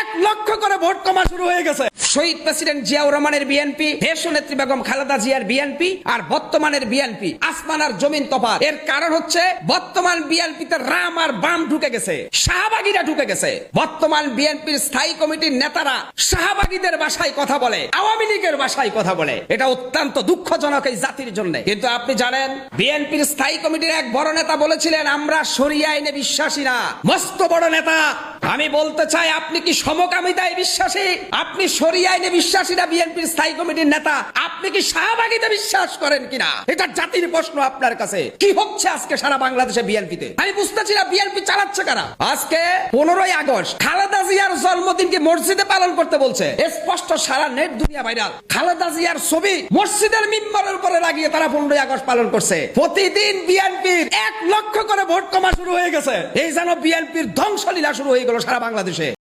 এক লক্ষ করে ভোট কমা শুরু হয়ে গেছে। শহীদ প্রেসিডেন্ট জিয়াউর রহমানের বিএনপি দেশ নেত্রী বেগম খালেদা জিয়ার বিএনপি আর বর্তমানের বিএনপি আসমান আর জমিন তফাৎ। এর কারণ হচ্ছে বর্তমান বিএনপিতে রাম আর বাম ঢুকে গেছে, শাহবাগীরা ঢুকে গেছে। বর্তমান বিএনপির স্থায়ী কমিটির নেতারা শাহবাগীদের বাসায় কথা বলে, আওয়ামী লীগের বাসায় কথা বলে। এটা অত্যন্ত দুঃখজনক এই জাতির জন্য। কিন্তু আপনি জানেন বিএনপির স্থায়ী কমিটির এক বড় নেতা বলেছিলেন, আমরা সরিয়ে আইনে বিশ্বাসী না। মস্ত বড় নেতা আমি বলতে চাই, আপনি কি সমকামিতায় বিশ্বাসী? আপনি সরিয়ে আইনে বিশ্বাসী না বিএনপির স্থায়ী কমিটির নেতা। আপনি কি শাহবাগীতে বিশ্বাস করেন কিনা? এটা জাতির প্রশ্ন আপনার কাছে। কি হচ্ছে আজকে সারা বাংলাদেশে বিএনপিতে? আমি বুঝতেছি না বিএনপি চালাচ্ছে কারা। আজকে পনেরোই আগস্ট খালেদা জিয়ার জন্মদিনকে মসজিদে পালন করতে বলছে? স্পষ্ট, সারা নেট দুনিয়া ভাইরাল। খালেদা জিয়ার ছবি মসজিদের মিম্বরের উপরে লাগিয়ে তারা পনেরোই আগস্ট পালন করছে। প্রতিদিন বিএনপির এক লক্ষ করে ভোট কমা শুরু হয়ে গেছে। এই যেন বিএনপির ধ্বংসলীলা শুরু হয়ে গেল সারা বাংলাদেশে।